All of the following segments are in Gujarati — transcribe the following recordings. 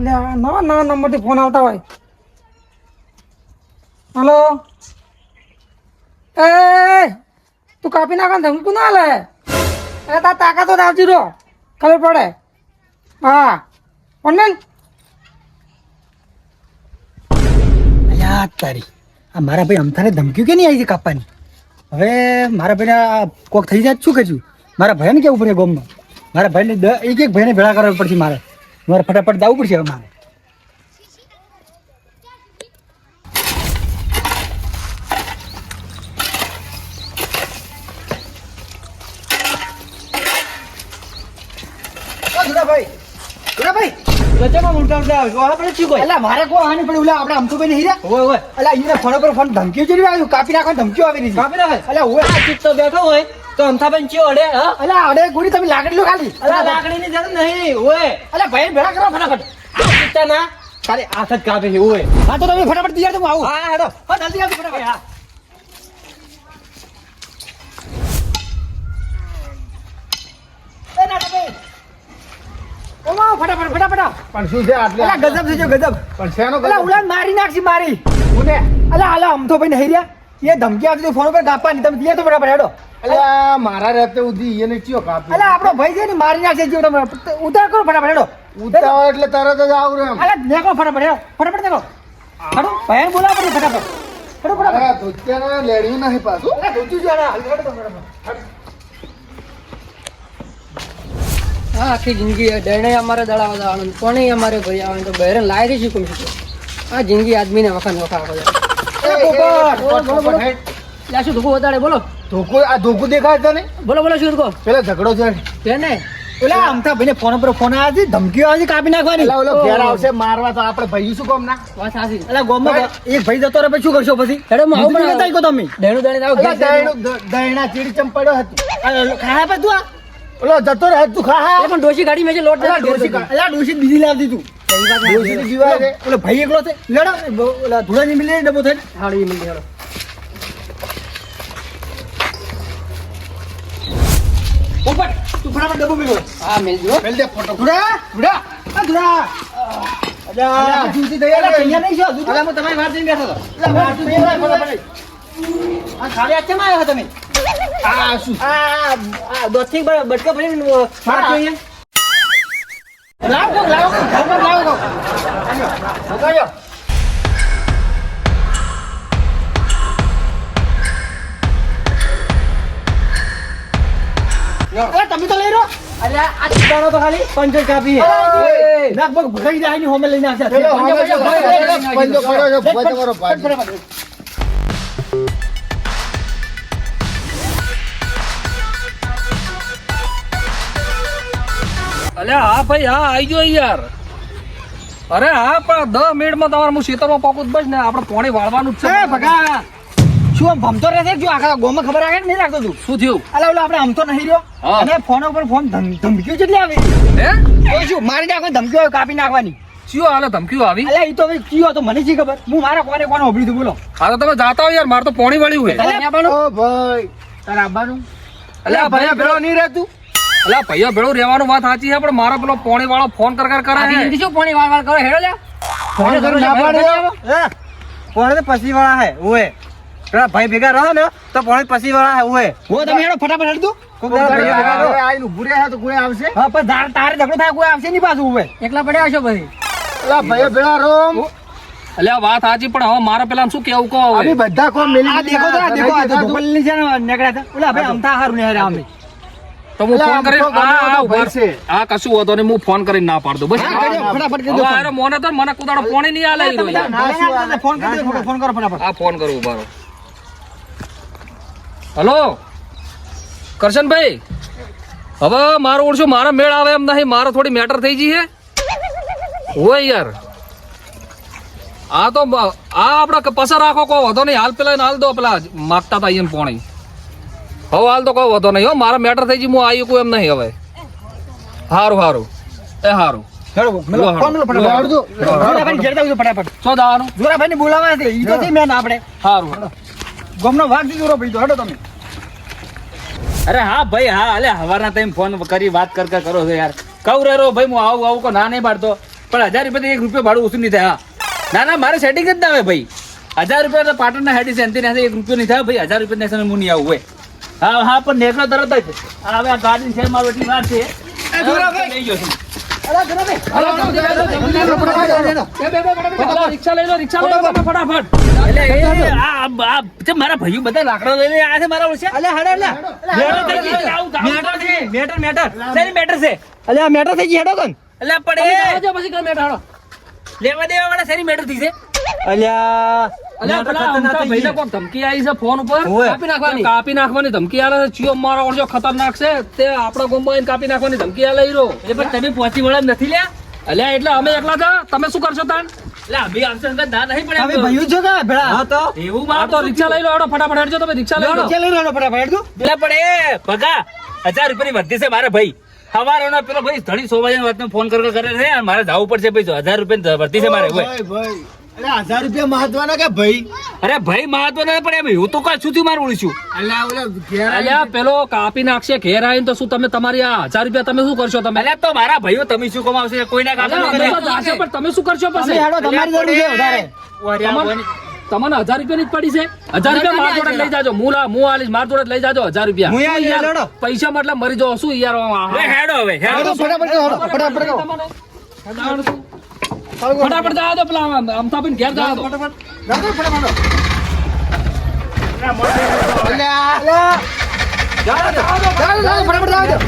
એટલે નવા નવા નંબરથી ફોન આવતા હોય. હલો? એ, તું કાપી નાખો ને ધમકું ના લે? અરે, તાર તાકાત આવતી રહો. ખબર પડે. હા. મેલ અલ્યા તારી. આ મારા ભાઈ અમથાને ધમક્યું કે નહીં આવી છે કાપવાની? હવે મારા ભાઈને કોક થઈ જાય શું કહેજું? મારા ભાઈને કેવું પડે ગોમમાં મારા ભાઈને એક એક ભાઈને ભેળા કરવા પડશે મારે. મારે ફટાફટ દાવું પડશે હવે મારે. મારે કોઈ આની પડી ઓલા આપણે અમથુભાઈ નહીં રહ્યા ઓય, ઓય. અલા ઈને ફોન પર ફોન ધમકીઓ જેવી આવ્યું કાપી નાખવાની ધમકીઓ આવી રહી છે. કાપી નાખે. અલા ઓય. આ ચિત્ત તો બેઠો હોય. તો અમથાભાઈ ચિયો અડે, હા? અલે અડે ગુડી તમે લાકડી લો ખાલી. અલે લાકડી ની જરૂર નહીં, ઓય. અલે ભાઈ ભેળા કરો ફટાફટ. આ ચિત્તાના ખાલી હાથ જ કાપે છે, ઓય. હા તો તમે ફટાફટ તૈયાર તો હું આવું. હા, હેડો. હા જલ્દી આવજો ફટાફટ. હા. ફટાફટ ફટાફટ પણ શું છે આટલે ગજબ છે ગજબ. પણ શેનો ગજબ? ઉલાન મારી નાખશી મારી. કોને અલા અલા અમથો ભાઈ નહીં રહ્યા એ ધમકી આપી તો ફોન પર કાપવાની તમે તૈયાર તો બરાબર હેડો. અલ્યા મારા રહેતે ઉધી એને ચિયો કાપી અલા આપણો ભાઈ છે ને મારી નાખશે જીવ તમે ઉતાર કરો ફટાફટ હેડો. ઉતાર એટલે તરત જ આવું એમ. અલા દેખો ફટાફટ હેડો. ફટાફટ દેખો હેડો ભાઈ બોલા પડે ફટાફટ. હેડો ફટાફટ. અરે ધોતિયાને લેડી નહીં પાછું. અલા ધોતી જો અલા હલવાડો તો ફટાફટ હા આખી જિંદગી ડરણે અમારે દડાવા આવે કોને અમારે ભાઈ આવે તો બહેરે લાયથી શીખું છું? આ જિંદગી આદમીને વખત વખા કરે. લે શું ધોકો વધારે? બોલો. ધોકું આ ધોકું દેખાય તને બોલો બોલો શું ધોકો? પેલા ઝઘડો છે. તેને? અમથા ભાઈને ફોન પર ફોન આવ્યા છે ધમકીઓ આવી કાપી નાખવાની. પેલા ઓલો ઘેર આવશે મારવા તો આપણે ભાઈ શું કામ ના વાત સાચી. એટલે ગોમમાં એક ભાઈ જતો રહે પછી શું કરશો પછી? હેડો હું આવું પણ નતા કહો તમે. ડેણું દણી આવું ચીડી ચંપડ્યો હતું. આ ખાયા પર તું આ? ઓલો જતો રહે તું ખા હા? પણ ડોશી ગાડી મેં લોટ ડોશી અલા ડોશી બીજી લાવતી તું. ડોશીની જીવાય છે. ઓલો ભાઈ એકલો છે? લેડો. ઓલા ધોળાની મિલી ડબ્બો થઈને. હાડી મિલી હેડો પોપટ તું ફટાફટ ડબ્બો મેળવો હા મિલ જો પેલ દે ફોટો. ધુરા ધુરા. આ ધુરા. અલા. અલા, તૈયાર અલા, તૈયાર નહીં છો? અલા, હું તમારી વાત જોઈને બેઠો હતો. અલા વાત તૈયાર ફટાફટ આ ખાલી હાથમાં આવ્યા તમે? આ શું? આ આ દોસ્તી બ- બટકા ભરીને વાત જોઈએ લાવો કોક, લાવો કોક, ઘર પર લાવો. કોક. ભોગાયો અલા તમે તો લઈ આ ચિત્તાનો તો ખાલી પંચર કાપી ભગાઈ જાય હોમે લઈને. અલ્યા હા ભાઈ હા આવી ગયો યાર અરે હા પણ દસ મિનિટમાં તમારે હું ખેતરમાં પાકું બસ ને આપણે પોણી વાળવાનું જ છે. ભગા! શું આમ ભમતો રહેશે જો આખા ગોમાં ખબર આવે નહીં રાખતો તું? શું થયું? અલા ઓલા આપણે આમ તો નહીં રહ્યો. હા. અને ફોન ઉપર ફોન ધમ- ધમકીઓ જેટલી આવી. હે? તો શું મારી નાખવાની ધમકીઓ કાપી નાખવાની. શું હાલે ધમકીઓ આવી? અલ્યા ઈ તો હવે કયો હતો મને શી ખબર? હું મારા કોને કોને ઓભળી તું બોલો. હા તો તમે જાતા હો યાર મારે તો પોણી વાળ્યું હોય. પણ ઓ ભાઈ. તારા આબાનું અલ્યા ભાઈ પેલો નહીં રહેતું? અલ્યા ભૈયા ભેળો રહેવાનું વાત સાચી છે પણ મારો પેલો પોણી વાળો ફોન કર કર કરે આખી શું પોણી વાળ વાળ કરો? હેડો લે ફોન કરી ના પાડે પોણે તો પછી વાળા હે ઓએ પેલા ભાઈ ભેગા રહો ને તો પોણે પછી વાળા હે ઓએ ઓ તમે હેડો ફટાફટ હેડ દો. કોક ભેગા તો કોઈ આવશે? હા પણ તાર- તારે ઝઘડો થાય કોઈ આવશે નહીં પાછું એકલા પડ્યા અલા ભાઈ ભેળા રોમ અલ્યા વાત સાચી પણ હવે મારે પેલા શું કેવું કહો બધા કોમ મિલી આ દેખો તો આ દેખો આ તો ધોપલીની છે ને નીકળ્યા હતા. ઓલા ભાઈ અમથા હારું ને હેરે અમે તો હું ફોન કરી આ આ ભાઈ છે. આ કશું હોતો નહીં હું ફોન કરીને ના પાડતો બસ. ફટાફટ કરી હવે દો અરે મોને તો મને કુદાડો પોણી નહીં આલે ઈ ના ફોન કરી દો ફોન કરો ફટાફટ. આ ફોન કરું ઊભા હલો? કરશનભાઈ? હવે મારું ઓળશું મારા મેળ આવે એમ નહીં મારે થોડી મેટર થઈ ગઈ છે. હોય યાર. આ તો આ આપણે પસાર રાખો કહો વધો નહીં. હાલ પેલા હાલ દો પેલા માગતા હતા અહીંયા પોણી. હવે હાલ તો કહો વધો નહીં હો. મારા મેટર થઈ ગઈ હું આવી કોઈ એમ નહીં હવે. સારું સારું એ સારું અરે હા ભાઈ હા અલે હવારના તમે ફોન કરી વાત કર કર કરો છો યાર. કહું રે રો ભાઈ હું આવું આવું કો ના નહીં પાડતો. પણ હજાર રૂપિયા એક રૂપિયા ભાડું ઓછું નહીં થાય ના ના મારે સેટિંગ જ ના આવે ભાઈ. હજાર રૂપિયા તો પાટણના હેડી છે એનથી એક રૂપિયો નહીં થાય ભાઈ. હજાર રૂપિયા હું નહીં આવું હોય હા હા પણ નેકળો તરત જ. હવે આ ગાડી છે મારો એટલી વાર છે. આ આ મારા ભાઈઓ બધા લાકડા લઈને આયા છે મારા ઓળશે મેટર મેટર. છે મેટર છે. અલ્યા મેટર થઈ ગઈ હેડો એ પછી લેવા દેવા વાળા શેની મેટર થઈ છે? અલ્યા ધમકી આવી છે ફોન ઉપર? કાપી નાખવાની. કાપી નાખવાની ધમકી આલે છે. ચિયો મારો ઓળજો ખતરનાક છે. તે આપણા ગોમમાં કાપી નાખવાની ધમકી આલે હીરો. એ પણ તમે પહોંચી વળે નથી લ્યા. અલ્યા એટલે અમે એકલા હતા. તમે શું કરશો તાન એટલે અમે આમસે અંગત ના નહીં પડે તમે ભાઈઓ છો કે ભેળા. હા તો. એવું માં તો રિક્ષા લઈ લો હેડો ફટાફટ હેડજો તમે રિક્ષા લઈ લો. ચાલો લેવાનો ફટાફટ હેડજો. એટલે પણ એ ભગા હજાર રૂપિયાની વર્ધી છે મારે ભાઈ. સવારનો પેલો ભાઈ ધણી સો વાગ્યાની ફોન કર મારે જવું પડશે ભાઈ હજાર રૂપિયા વધી છે મારે ભાઈ. અરે હજાર રૂપિયા મહત્વના કે ભાઈ? અરે ભાઈ મહત્વ ના એમ હું તો કઈ શું મારું ઓળખ્યું અલ્યા ઓલા ઘેર અલ્યા પેલો કાપી નાખશે ઘેર આવીને તો શું તમે તમારી આ હજાર રૂપિયા તમે શું કરશો તમે? અલ્યા તો મારા ભાઈઓ તમે શું કમાવશે? કોઈના કાપી પણ તમે શું કરશો પછી? હેડો તમારી જરૂર છે વધારે. તમને તમને હજાર રૂપિયા ની જ પડી છે? હજાર રૂપિયા માર જોડે લઈ જાજો. હું લા હું આલીશ માર જોડે લઈ જાજો હજાર રૂપિયા. પૈસા મતલબ મરી જાઓ શું યાર? હેડો હવે હેડો. ફટાફટ ફટાફટ કરો. ફટાફટ જવા દો પેલા અમતાબેન ઘેર જવા દો ફટાફટ. જાઓ, જાઓ, ફટાફટ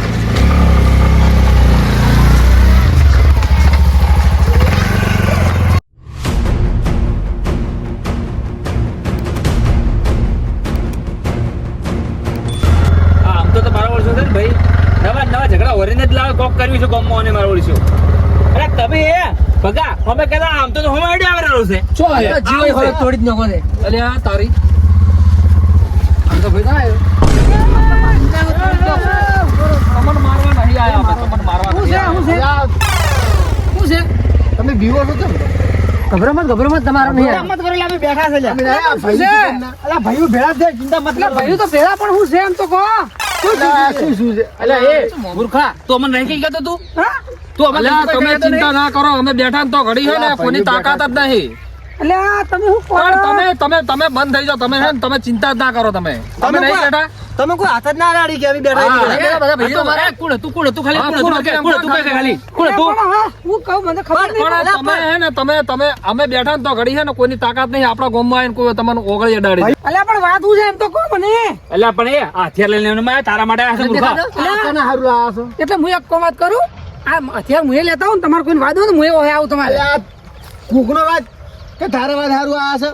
તો મારા છે ને ભાઈ. નવા નવા ઝઘડા ઓરીને જ લાવે કોક કર્યું છે ગોમમાં અને મારા ઓળશો અરે એ ભગા અમે કહેતા આમ તો હું આઈડિયા આવેલો છે. છો જીવ હોય તોડી જ નાખો દે અલ્યા તારી. આમ તો ભાઈ થાય તમને મારવા નહીં આયા અમે તમને મારવા શું છે આયા. છે? અલ્યા, છે? તમે બીવો છો કેમ? ગભરામત ગભરામત તમારો નહીં. મત કરો બેઠા છે. ભાઈ ભાઈઓ ભેળા છે ચિંતા મત કરો. તો પેલા પણ હું છે એમ તો કહો. શું શું છે? એ મૂર્ખા તો અમને નહીં કહેતો તું? હા? તું અમે તમે ચિંતા ના કરો અમે બેઠા ને તો ઘડી છે ને કોઈની તાકાત જ નહીં. તમે હું તમે તમે તમે બંધ થઈ જાઓ તમે છે ને તમે ચિંતા જ ના કરો તમે. તમે નહીં કોઈ- બેઠા? તમે કોઈ હાથ જ ના રાડી કે આવી બેઠા હા, છીએ. એ બધા ભાઈઓ તમારા કોણ હતું કોણ હતું ખાલી? કોણ હતું કોણ હતું ખાલી? કોણ એટલે હતું? પણ હા હું કહું મને ખબર નહીં તમે હે ને તમે તમે અમે બેઠા ને તો ઘડી છે ને કોઈની તાકાત નહીં આપણા ગામમાં આવીને કોઈ તમને ઓગળી અડાડી અલ્યા પણ વાત હું છે એમ તો કહો મને. અલ્યા પણ એ હથિયાર લઈને તારા માટે આ છે મૂર્ખા. અલ્યા, કોને હારું લાયા છો? એટલે હું એક વાત કરું? આ હથિયાર હું લેતા હોઉં તમારો તમારે કોઈ વાદ હોય તો હું એ આવું તમારે. કુકનો વાત કે તારે વાત હારું આ છે?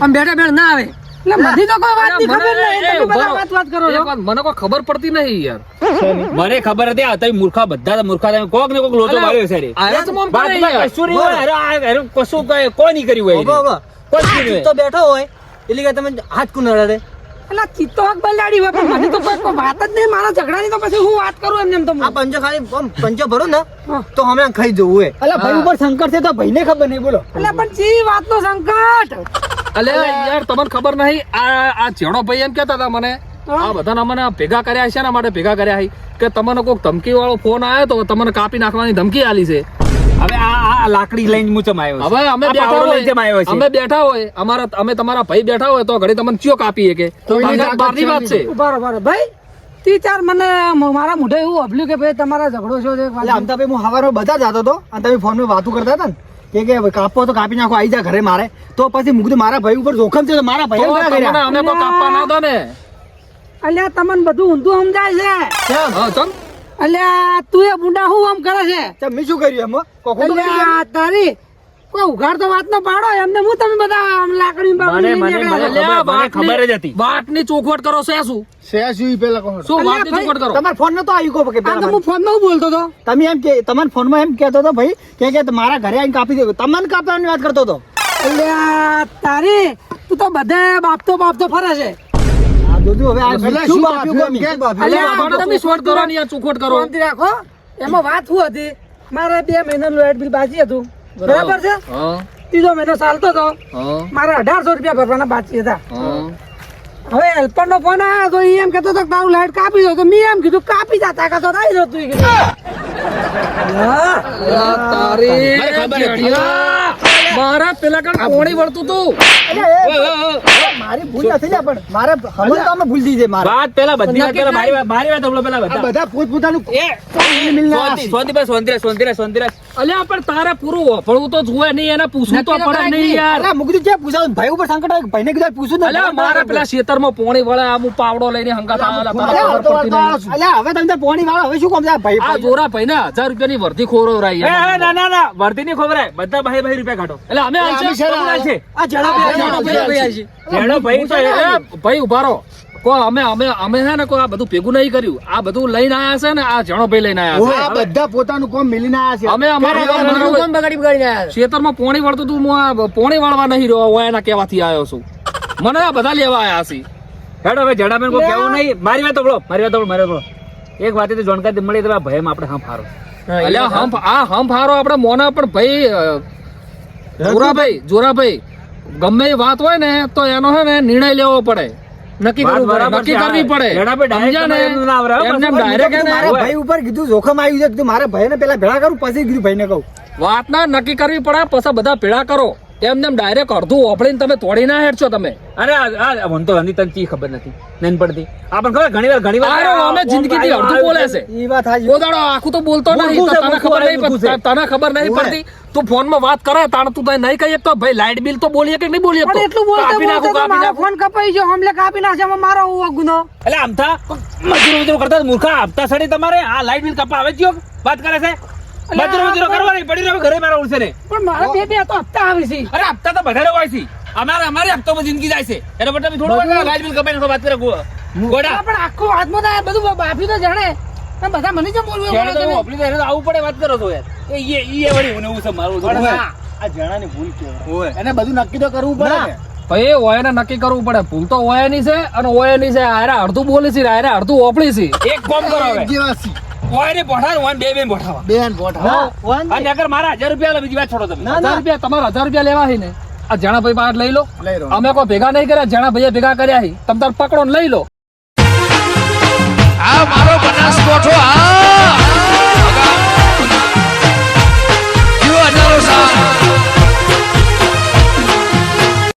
આમ બેઠા બેઠા ના આવે. મને કોઈ વાત ખબર નહીં. મને- તમે બધા બરો- વાત વાત કરો છો. એક વાત મને કોઈ ખબર પડતી નહીં યાર. મને ખબર હતી આ તમે મૂર્ખા બધા મૂર્ખા તમે કોક ને કોક લોચો માર્યો છે તો. કશું હોય. કઈ- નહીં કર્યું હોય. કોઈ ચિત્તો બેઠો હોય એટલે કે તમે હાથ કુ અડાડે એટલે ચિત્તો હક બલાડી હોય મને તો કોઈ વાત જ નહીં મારા ઝઘડાની તો પછી હું વાત કરું એમને એમ તો. આ પંજો ખાલી પંજો ભરો ને તો અમે ખાઈ જવું હોય એટલે ભાઈ ઉપર સંકટ છે તો ભાઈને ખબર નહીં બોલો. એટલે પણ ચી વાતનો સંકટ. અલે યાર તમને ખબર નહીં આ આ ચેડો ભાઈ એમ કહેતા હતા મને આ બધાના મને ભેગા કર્યા છે ને માટે ભેગા કર્યા છે કે તમને કોઈક ધમકી વાળો ફોન આવ્યો તો તમને કાપી નાખવાની ધમકી આલી છે. હવે આ આ લાકડી લઈને મૂચમ આવ્યો હવે અમે બેઠા હોય લઈને જેમ આવ્યો છે. અમે બેઠા હોય અમારા અમે તમારા ભાઈ બેઠા હોય તો ઘડી તમને ચિયો કાપીએ કે બહારની વાત છે ઊભા ઊભા ભાઈ તી ચાર મને મારા મોઢે એવું અભલ્યું કે ભાઈ તમારા ઝઘડો છો છે એટલે આમ તો ભાઈ હું હવારમાં બધા જતો હતો અને તમે ફોનમાં વાતું કરતા હતા ને કે કે કાપો તો કાપી નાખો આવી જા ઘરે મારે. તો પછી મુકું મારા ભાઈ ઉપર જોખમ છે તો મારા ભાઈ તમને અમે તો કાપવા ના દો ને. અલ્યા તમને બધું ઊંધું સમજાય છે. હા ચમ. અલ્યા તું એ મુંડા હું આમ કરે છે? મેં શું કર્યું એમ કોકું અલ્યા તારી કોઈ ઉઘાડ તો વાત નો પાડો? એમને હું તમે બધા આમ લાકડી મને- મને- મને- ખબર જ હતી. વાતની ચોખવટ કરો છે શું શે શું પેલા કહો. શું વાત વાતની ચોખવટ કરો? તમારા ફોન કે પેલા હું ફોનમાં બોલતો હતો. તમે એમ કે તમાર ફોનમાં એમ કહેતો હતો ભાઈ કે કે મારા ઘરે આવીને કાપી દો તમને કાપવાની વાત કરતો તો અલ્યા તારી તું તો બધે બાપતો બાપતો ફરે છે. જોજો હવે આ શું બાપ્યું? કેમ બાપ્યું? તમે શોર્ટ કરો ને યાર ચોખોટ કરો. શાંતિ રાખો. એમાં વાત શું હતી? મારે બે મહિનાનું લાઇટ બિલ બાકી હતું. બરાબર. છે? ત્રીજો મહિનો ચાલતો હતો. મારે અઢારસો રૂપિયા ભરવાના બાકી હતા. હવે હેલ્પર નો ફોન આવ્યો તો એમ કેતો હતો તારું લાઈટ કાપી દો. તો મેં એમ કીધું કાપી જા કાતો તો આવી તું કીધું. અલા, તારી. મારા પેલા કણ પોણી વળતું તું. મારી ભૂલ નથી પણ મારે હમણાં તો અમે ભૂલ થઈ મારે. વાત પેલા બધી પેલા મારી વાત મારી વાત હમણાં પેલા બધા. બધા પોત પોતાનું સોંતી બસ શાંતિ રાખ, શાંતિ રાખ, શાંતિ રાખ. અલ્યા પણ તારે પૂરું વફળવું તો જુએ નહીં એને પૂછવું તો પડે નહીં યાર. અલા, મું કીધું ક્યાં ભાઈ ઉપર સંકટ ભાઈને કીધું પૂછું અલ્યા મારા પેલા ખેતરમાં પોણી વળે આમ પાવડો લઈને હંગાત અલ્યા. અલ્યા, હવે તમે પોણી વાળો હવે શું કામ છે? ભાઈ આ જોરા ભાઈ ને હજાર રૂપિયાની વર્ધી ખોરો એ, ના ના ના વર્ધી ની ખોરાય બધા ભાઈ ભાઈ રૂપિયા કાઢો. એટલે અમે અમે છે. ને, કોણ છે આ જણા ભાઈ, જણા જણા ભાઈ ભાઈ. જેનો ભાઈ તો એ- એ ભાઈ ઊભા કો અમે અમે અમે છે ને કોઈ આ બધું ભેગું નહીં કર્યું. આ બધું લઈને આયા છે ને આ જણો ભાઈ લઈને આયા ઓવે, આ બધા પોતાનું કોમ મિલીને આયા છે. છે અમે અમારા બધું બગાડી બગાડીને આયા ખેતરમાં પોણી વળતું તું હું પોણી વાળવા નહીં રહ્યો હું એના કહેવાથી આવ્યો છું. મને આ બધા લેવા આયા છે. હેડો હવે જડાબેન કોઈ કહેવું નહીં. મારી વાત બોલો મારી વાત સાંભળો મારી વાત એક વાત જાણકારી મળી તો ભયમ આપણે હા ફારો એટલે હમ આ હમ ફારો આપણે મોના પણ ભાઈ જોરાભાઈ જોરાભાઈ ગમે એ વાત હોય ને તો એનો હે ને નિર્ણય લેવો પડે. નક્કી વાત કરવું પડે નક્કી કરવી પડે. ને? ના ને, મારા ભાઈ ઉપર કીધું જોખમ આવ્યું છે મારા ભાઈને પેલા ભેળા કરું પછી કીધું ભાઈને કહું. વાતના નક્કી કરવી પડે પછી બધા ભેળા કરો. એમને એમ ડાયરેક્ટ અડધું ઓપડીને તમે તોડી ના હેડશો તમે. અરે આ મને તો આની તને ચી ખબર નથી. નહીં આપણને ખબર ઘણી વાર ઘણી વાર અમે જિંદગીથી અડધું બોલે છે. એ વાત હાજી ગોદાડો આખું તો બોલતો નથી તને ખબર નહીં પડતી તને ખબર નહીં પડતી. તું ફોનમાં વાત કરે તાણ તું તને નહીં કહીએ તો ભાઈ લાઇટ બિલ તો બોલીએ કે નહીં બોલીએ તો? એટલું બોલતો કાપી નાખું, કાપી મારો ફોન કપાઈ ગયો. હમલે કાપી એમાં મારો હું ગુનો. એટલે આમથા મજૂર મજૂર કરતા મૂર્ખા આપતા સડી તમારે. આ લાઈટ બિલ કપાવે જ વાત કરે છે? મજૂરો મજૂરો કરવાની પડી રહ્યો ઘરે મારા ઉડશે ને પણ મારા બે બે તો હપ્તા આવે છે. અરે હપ્તા તો વધારે હોય છે. અમારે અમારે હપ્તામાં જિંદગી જાય છે. એટલે બટા થોડું લાઈટ બિલ કપાઈને વાત કરે ગોડા. પણ આખો હાથમાં તો બધું બાફી તો જાણે. બધા મને જેમ બોલવું તો આવું પડે વાત કરો છો યાર. એ ઈ- ઈ એ વળી હું ને છે મારું થોડું આ આ જણાની ભૂલ કે એને બધું નક્કી તો કરવું પડે ભાઈ ઓયને નક્કી કરવું પડે. ભૂલ તો ઓયની છે અને ઓયની છે. આરે અડધું બોલી છે આરે અડધું ઓપડી છે. એક કોમ કરો હવે. ઓય ને ઓય બે બે પોઠાવા. બેન ગોઠા અને અગર મારા હજાર રૂપિયા આલે, બીજી વાત છોડો તમે. હજાર રૂપિયા તમારે હજાર રૂપિયા લેવા હી ને. આ જણા ભાઈ પાસે લઈ લો. લઈ લો અમે કોઈ ભેગા નહીં કર્યા જણા ભાઈએ ભેગા કર્યા હી. તમ તાર પકડો ને લઈ લો. આ મારો